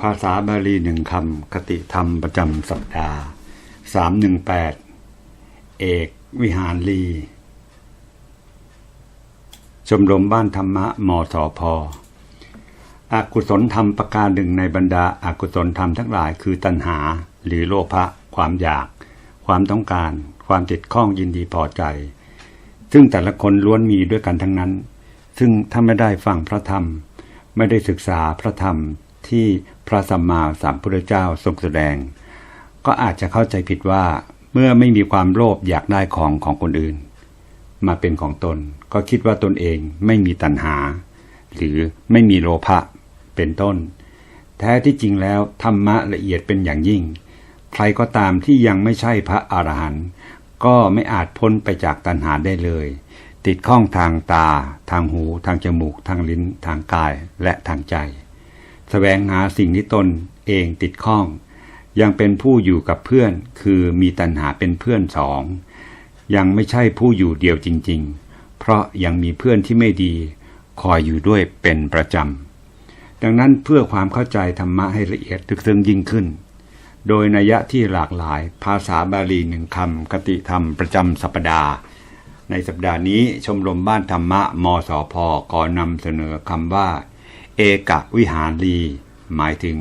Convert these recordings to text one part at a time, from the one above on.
ภาษาบาลีหนึ่งคำคติธรรมประจำสัปดาห์สามหนึ่งแปดเอกวิหารลี ชมรมบ้านธรรมะมสพอกุศลธรรมประการหนึ่งในบรรดาอากุศลธรรมทั้งหลายคือตัณหา หรือโลภะความอยาก ความต้องการ ความติดข้องยินดีพอใจ ซึ่งแต่ละคนล้วนมีด้วยกันทั้งนั้น ซึ่งถ้าไม่ได้ฟังพระธรรม ไม่ได้ศึกษาพระธรรม ที่พระสัมมาสัมพุทธเจ้าทรงแสดง ก็อาจจะเข้าใจผิดว่า เมื่อไม่มีความโลภอยากได้ของของคนอื่น มาเป็นของตน ก็คิดว่าตนเองไม่มีตัณหา หรือไม่มีโลภะเป็นต้น แท้ที่จริงแล้วธรรมะละเอียดเป็นอย่างยิ่ง ใครก็ตามที่ยังไม่ใช่พระอรหันต์ก็ไม่อาจพ้นไปจากตัณหาได้เลย ติดข้องทางตา ทางหู ทางจมูก ทางลิ้น ทางกาย และทางใจ แสวงหาสิ่งที่ตนเองติดข้อง ยังเป็นผู้อยู่กับเพื่อน คือมีตัณหาเป็นเพื่อนสอง ยังไม่ใช่ผู้อยู่เดียวจริง ๆ เพราะยังมีเพื่อนที่ไม่ดี คอยอยู่ด้วยเป็นประจำ ดังนั้นเพื่อความเข้าใจธรรมะให้ละเอียดลึกซึ้งยิ่งขึ้น โดยนัยะที่หลากหลายภาษาบาลีหนึ่งคำคติธรรมประจำสัปดาห์ในสัปดาห์นี้ชมรมบ้านธรรมะมสพขอนำเสนอคำว่า เอกวิหารลี หมายถึง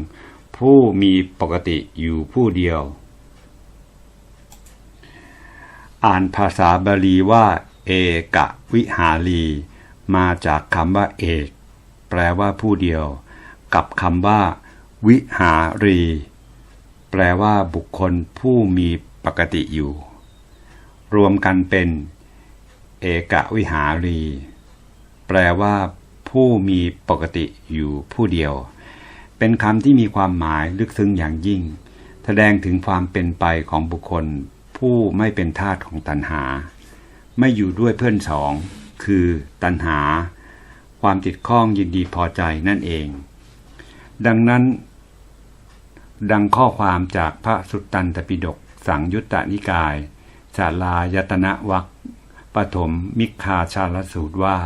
ผู้มีปกติอยู่ผู้เดียว อ่านภาษาบาลีว่า เอกวิหารี มาจากคำว่าเอก แปลว่าผู้เดียว กับคำว่า วิหารี แปลว่าบุคคลผู้มีปกติอยู่ รวมกันเป็น เอกวิหารี แปลว่า ผู้มีปกติอยู่ผู้เดียว เป็นคำที่มีความหมายลึกซึ้งอย่างยิ่ง แสดงถึงความเป็นไปของบุคคล ผู้ไม่เป็นทาสของตัณหา ไม่อยู่ด้วยเพื่อนสอง คือตัณหา ความติดข้องยินดีพอใจนั่นเอง ดังนั้น ดังข้อความจากพระสุตตันตปิฎกสังยุตตนิกายสาลายตนะวักปฐมมิคาชาลสูตรว่า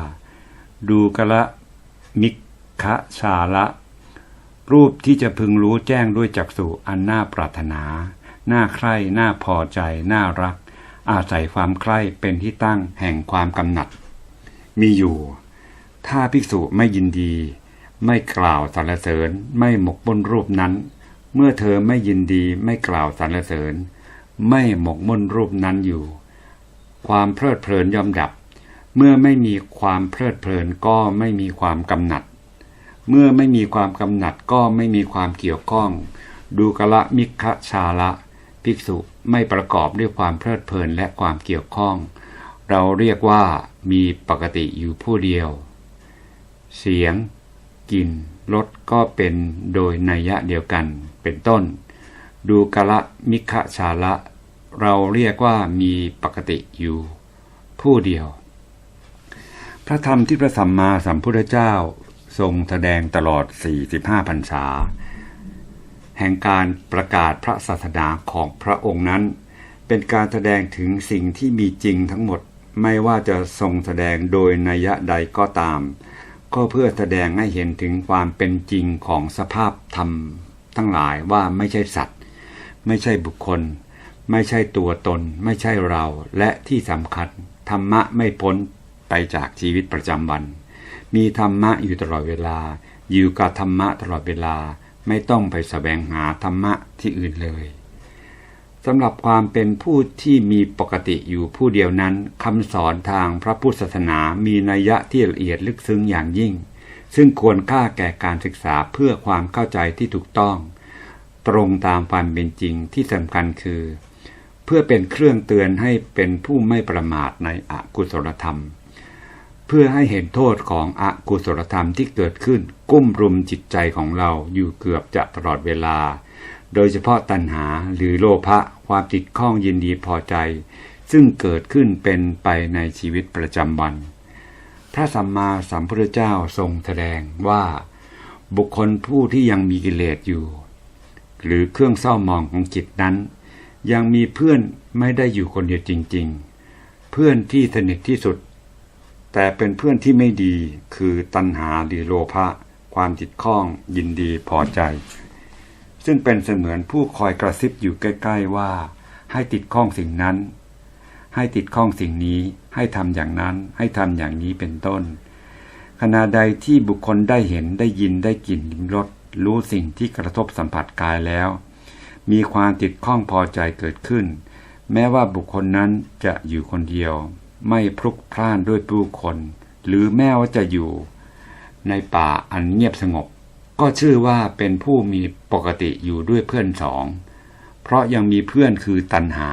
ดูกะละมิคะชาละรูปที่จะพึงรู้แจ้งด้วยจักษุอันน่าปรารถนา น่าใคร่ น่าพอใจ น่ารัก อาศัยความใคร่เป็นที่ตั้งแห่งความกำหนัด มีอยู่ ถ้าภิกษุไม่ยินดี ไม่กล่าวสรรเสริญ ไม่หมกมุ่นรูปนั้น เมื่อเธอไม่ยินดีไม่กล่าวสรรเสริญ ไม่หมกมุ่นรูปนั้นอยู่ ความเพลิดเพลินย่อมดับ เมื่อไม่มีความเพลิดเพลินก็ไม่มีความกำหนัด เมื่อไม่มีความกำหนัดก็ไม่มีความเกี่ยวข้อง ดูกละมิคะชาละ ภิกษุไม่ประกอบด้วยความเพลิดเพลินและความเกี่ยวข้อง เราเรียกว่ามีปกติอยู่ผู้เดียว เสียงกลิ่นรสก็เป็นโดยนัยะเดียวกันเป็นต้น ดูกละมิคะชาละ เราเรียกว่ามีปกติอยู่ ผู้เดียว พระธรรมที่พระสัมมาสัมพุทธเจ้าทรงแสดงตลอด 45พรรษา แห่งการประกาศพระศาสนาของพระองค์นั้น เป็นการแสดงถึงสิ่งที่มีจริงทั้งหมดไม่ว่าจะทรงแสดงโดยนัยใดก็ตาม ก็เพื่อแสดงให้เห็นถึงความเป็นจริงของสภาพธรรม ทั้งหลายว่าไม่ใช่สัตว์ ไม่ใช่บุคคล ไม่ใช่ตัวตน ไม่ใช่เรา และที่สำคัญธรรมะไม่พ้น ไปจากชีวิตประจำวัน มีธรรมะอยู่ตลอดเวลา อยู่กับธรรมะตลอดเวลาไม่ต้องไปแสวงหาธรรมะที่อื่นเลยสำหรับความเป็นผู้ที่มีปกติอยู่ผู้เดียวนั้นคำสอนทางพระพุทธศาสนามีนัยยะที่ละเอียดลึกซึ้งอย่างยิ่ง ซึ่งควรค่าแก่การศึกษาเพื่อความเข้าใจที่ถูกต้อง ตรงตามความเป็นจริงที่สำคัญคือ เพื่อเป็นเครื่องเตือนให้เป็นผู้ไม่ประมาทในอกุศลธรรม พื่อให้เห็นโทษของอกุศลธรรมที่เกิดขึ้น กุ้มรุมจิตใจของเราอยู่เกือบจะตลอดเวลา โดยเฉพาะตัณหาหรือโลภะความติดข้องยินดีพอใจ ซึ่งเกิดขึ้นเป็นไปในชีวิตประจำวัน พระสัมมาสัมพุทธเจ้าทรงแสดงว่า บุคคลผู้ที่ยังมีกิเลสอยู่ หรือเครื่องเศร้ามองของจิตนั้น ยังมีเพื่อนไม่ได้อยู่คนเดียวจริง ๆ เพื่อนที่สนิทที่สุด แต่เป็นเพื่อนที่ไม่ดีคือตัณหาหรือโลภะความติดข้องยินดีพอใจ ซึ่งเป็นเสมือนผู้คอยกระซิบอยู่ใกล้ ๆว่า ให้ติดข้องสิ่งนั้น ให้ติดข้องสิ่งนี้ให้ทำอย่างนั้นให้ทำอย่างนี้เป็นต้น ขณะใดที่บุคคลได้เห็นได้ยินได้กลิ่นลิ้มรสรู้สิ่งที่กระทบสัมผัสกายแล้ว มีความติดข้องพอใจเกิดขึ้น แม้ว่าบุคคลนั้นจะอยู่คนเดียว ไม่พลุกพล่านด้วยผู้คน หรือแม้ว่าจะอยู่ ในป่าอันเงียบสงบ ก็ชื่อว่าเป็นผู้มีปกติอยู่ด้วยเพื่อนสอง เพราะยังมีเพื่อนคือตัณหา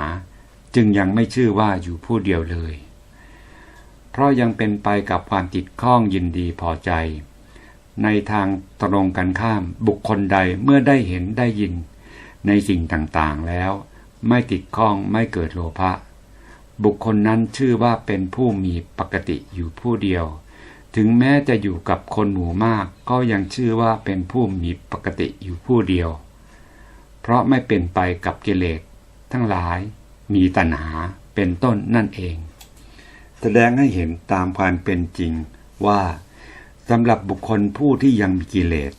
จึงยังไม่ชื่อว่าอยู่ผู้เดียวเลย เพราะยังเป็นไปกับความติดข้องยินดีพอใจ ในทางตรงกันข้ามบุคคลใดเมื่อได้เห็นได้ยิน ในสิ่งต่างๆแล้ว ไม่ติดข้องไม่เกิดโลภะ บุคคลนั้นชื่อว่าเป็นผู้มีปกติอยู่ผู้เดียว ถึงแม้จะอยู่กับคนหมู่มาก ก็ยังชื่อว่าเป็นผู้มีปกติอยู่ผู้เดียว เพราะไม่เป็นไปกับกิเลสทั้งหลายมีตัณหาเป็นต้นนั่นเอง แสดงให้เห็นตามความเป็นจริงว่าสำหรับบุคคลผู้ที่ยังมีกิเลส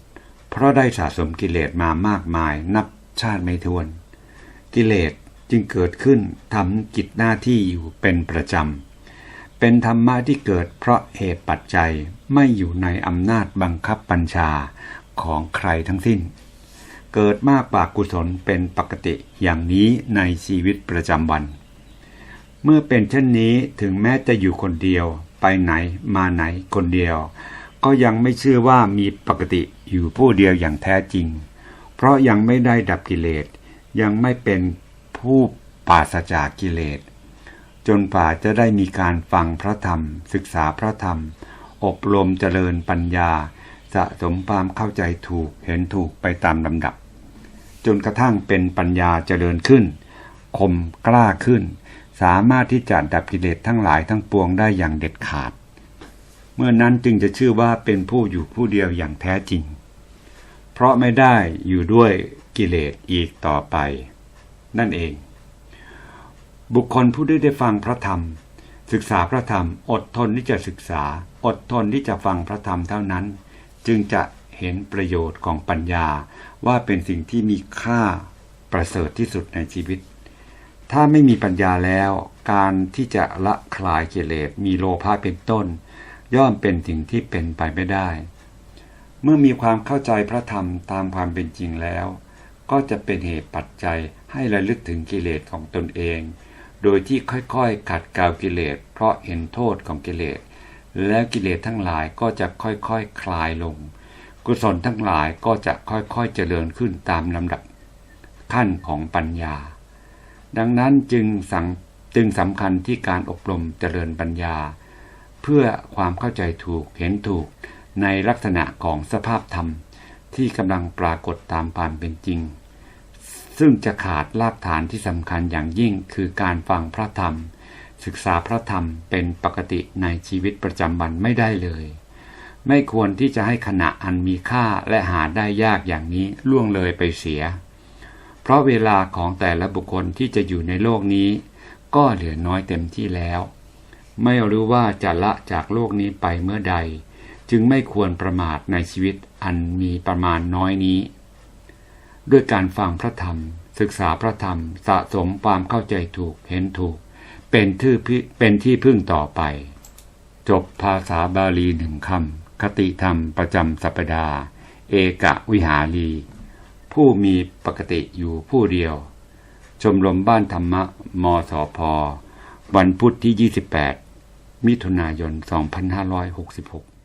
เพราะได้สะสมกิเลสมามากมายนับชาติไม่ถ้วน กิเลส จึงเกิดขึ้นทำกิจหน้าที่อยู่เป็นประจำ เป็นธรรมะที่เกิดเพราะเหตุปัจจัยไม่อยู่ในอำนาจบังคับบัญชาของใครทั้งสิ้น เกิดมากกว่ากุศลเป็นปกติอย่างนี้ในชีวิตประจำวัน เมื่อเป็นเช่นนี้ถึงแม้จะอยู่คนเดียวไปไหนมาไหนคนเดียว ก็ยังไม่เชื่อว่ามีปกติอยู่ผู้เดียวอย่างแท้จริง เพราะยังไม่ได้ดับกิเลสยังไม่เป็น ผู้ปราศจากกิเลส จนฝ่าจะได้มีการฟังพระธรรม ศึกษาพระธรรม อบรมเจริญปัญญา สะสมความเข้าใจถูกเห็นถูกไปตามลำดับ จนกระทั่งเป็นปัญญาเจริญขึ้น คมกล้าขึ้น สามารถที่จะดับกิเลสทั้งหลายทั้งปวงได้อย่างเด็ดขาด เมื่อนั้นจึงจะชื่อว่าเป็นผู้อยู่ผู้เดียวอย่างแท้จริง เพราะไม่ได้อยู่ด้วยกิเลสอีกต่อไป นั่นเอง บุคคลผู้ได้ได้ฟังพระธรรม ศึกษาพระธรรม อดทนที่จะศึกษา อดทนที่จะฟังพระธรรมเท่านั้น จึงจะเห็นประโยชน์ของปัญญาว่าเป็นสิ่งที่มีค่าประเสริฐที่สุดในชีวิต ถ้าไม่มีปัญญาแล้วการที่จะละคลายกิเลสมีโลภะเป็นต้น ย่อมเป็นสิ่งที่เป็นไปไม่ได้ เมื่อมีความเข้าใจพระธรรมตามความเป็นจริงแล้ว ก็จะเป็นเหตุปัจจัยให้ระลึกถึงกิเลสของตนเอง โดยที่ค่อยๆขัดเกลากิเลส เพราะเห็นโทษของกิเลส แล้วกิเลสทั้งหลายก็จะค่อยๆคคลายลง กุศลทั้งหลายก็จะค่อยๆเจริญขึ้นตามลำดับขั้นของปัญญา ดังนั้นจึงสังจึงสำคัญที่การอบรมเจริญปัญญา เพื่อความเข้าใจถูกเห็นถูกในลักษณะของสภาพธรรมที่กำลังปรากฏตามความเป็นจริง ซึ่งจะขาดรากฐานที่สำคัญอย่างยิ่งคือการฟังพระธรรม ศึกษาพระธรรมเป็นปกติในชีวิตประจำวันไม่ได้เลย ไม่ควรที่จะให้ขณะอันมีค่าและหาได้ยากอย่างนี้ล่วงเลยไปเสีย เพราะเวลาของแต่ละบุคคลที่จะอยู่ในโลกนี้ ก็เหลือน้อยเต็มที่แล้ว ไม่รู้ว่าจะละจากโลกนี้ไปเมื่อใด จึงไม่ควรประมาทในชีวิตอันมีประมาณน้อยนี้ ด้วยการฟังพระธรรม ศึกษาพระธรรม สะสมความเข้าใจถูกเห็นถูก เป็นที่เป็นที่พึ่งต่อไป จบภาษาบาลีหนึ่งคำคติธรรมประจำสัปดาห์ เอกวิหารี ผู้มีปกติอยู่ผู้เดียว ชมรมบ้านธรรมะมสพวันพุธที่ 28 มิถุนายน 2566